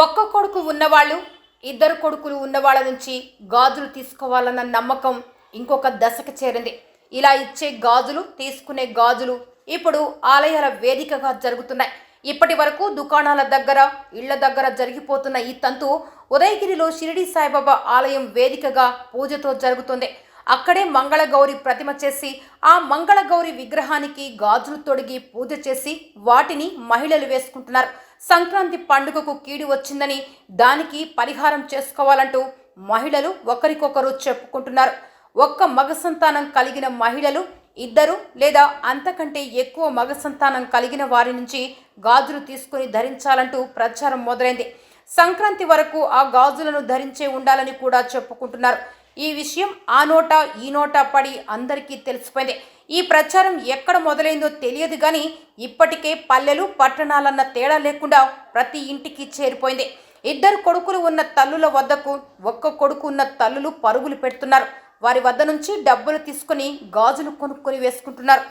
ఒక్క కొడుకు ఉన్నవాళ్ళు ఇద్దరు కొడుకులు ఉన్నవాళ్ళ నుంచి గాజులు తీసుకోవాలన్న నమ్మకం ఇంకొక దశకు చేరింది. ఇలా ఇచ్చే గాజులు తీసుకునే గాజులు ఇప్పుడు ఆలయాల వేదికగా జరుగుతున్నాయి. ఇప్పటి వరకు దుకాణాల దగ్గర ఇళ్ళ దగ్గర జరిగిపోతున్న ఈ తంతు ఉదయగిరిలో షిరిడి సాయిబాబా ఆలయం వేదికగా పూజతో జరుగుతుంది. అక్కడే మంగళగౌరి ప్రతిమ చేసి ఆ మంగళగౌరి విగ్రహానికి గాజులు తొడిగి పూజ చేసి వాటిని మహిళలు వేసుకుంటున్నారు. సంక్రాంతి పండుగకు కీడు వచ్చిందని దానికి పరిహారం చేసుకోవాలంటూ మహిళలు ఒకరికొకరు చెప్పుకుంటున్నారు. ఒక్క మగ సంతానం కలిగిన మహిళలు ఇద్దరు లేదా అంతకంటే ఎక్కువ మగ సంతానం కలిగిన వారి నుంచి గాజులు తీసుకుని ధరించాలంటూ ప్రచారం మొదలైంది. సంక్రాంతి వరకు ఆ గాజులను ధరించే ఉండాలని కూడా చెప్పుకుంటున్నారు. ఈ విషయం ఆ నోట ఈ నోట పడి అందరికీ తెలిసిపోయింది. ఈ ప్రచారం ఎక్కడ మొదలైందో తెలియదు కానీ ఇప్పటికే పల్లెలు పట్టణాలన్న తేడా లేకుండా ప్రతి ఇంటికి చేరిపోయింది. ఇద్దరు కొడుకులు ఉన్న తల్లుల వద్దకు ఒక్క కొడుకు ఉన్న తల్లులు పరుగులు పెడుతున్నారు. వారి వద్ద నుంచి డబ్బులు తీసుకుని గాజులు కొనుక్కొని వేసుకుంటున్నారు.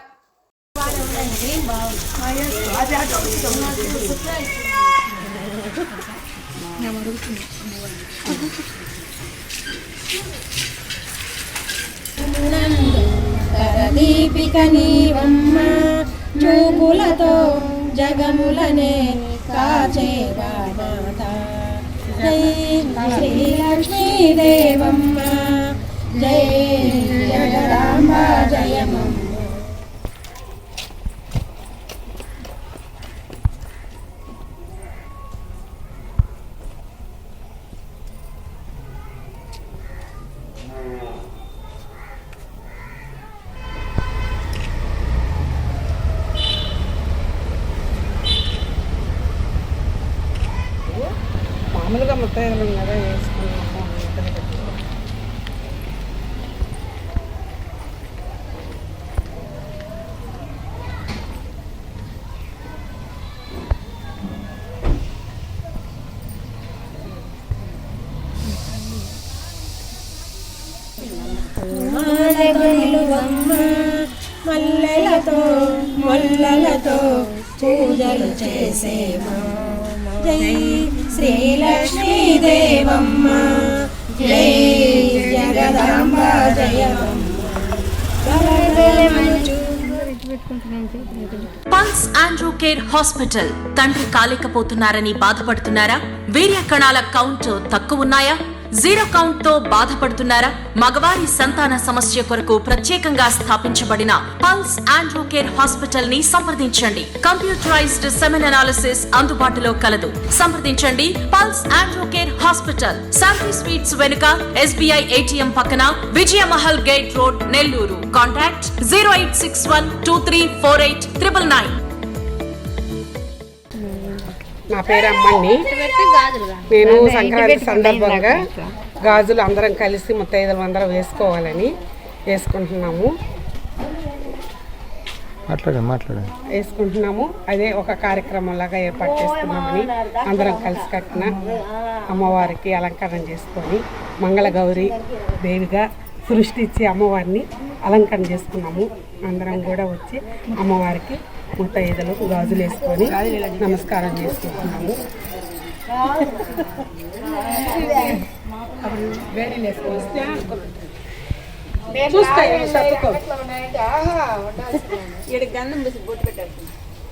దీపిక నీవమ్మ చూపులతో జగములనే కాచే బామాత జై శ్రీలక్ష్మీ దేవమ్మ జై జగదాంబ జయమమ్మ మామూలుగా ముత్తైదులం కదా వేసుకున్నాము మల్లెలతో మొల్లలతో పూజలు చేసేమా? జై శ్రీలక్ష్మీ దేవమ్మ జై Jagadamba Pulse Andrew care hospital తండ్రి కాలేకపోతున్నారని బాధపడుతున్నారా? వీర్య కణాల కౌంట్ తక్కువ ఉన్నాయా జీరో కౌంట్తో బాధపడుతున్నారా? మగవారి సంతాన సమస్య కొరకు ప్రత్యేకంగా స్థాపించబడిన పల్స్ ఆండ్రో కేర్ హాస్పిటల్ని సంప్రదించండి. కంప్యూటరైజ్డ్ సెమెన్ అనాలిసిస్ అందుబాటులో కలదు. సంప్రదించండి Pulse Andro Care hospital. Shanti sweets వెనుక ఎస్బీఐ ఏటీఎం పక్కన Vijayamahal gate road Nellore. Contact zero eight six one two three four eight triple nine. నా పేరు అమ్మని నేను సంక్రాంతి సందర్భంగా గాజులు అందరం కలిసి ముత్తైదులు అందరం వేసుకోవాలని వేసుకుంటున్నాము. మాట్లాడండి మాట్లాడండి వేసుకుంటున్నాము. అదే ఒక కార్యక్రమం లాగా ఏర్పాటు చేసుకున్నామని అందరం కలిసి కట్టిన అమ్మవారికి అలంకరణ చేసుకొని మంగళగౌరి దేవిగా సృష్టించి అమ్మవారిని అలంకరణ చేసుకున్నాము. అందరం కూడా వచ్చి అమ్మవారికి ముత్తైదులు గాజులు వేసుకొని నమస్కారం చేసుకుంటున్నాము. చూస్తాయి తప్పుకో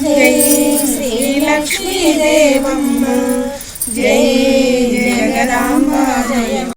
జై శ్రీలక్ష్మీ దేవమ్మ జై జగదాంబ జయమ్మ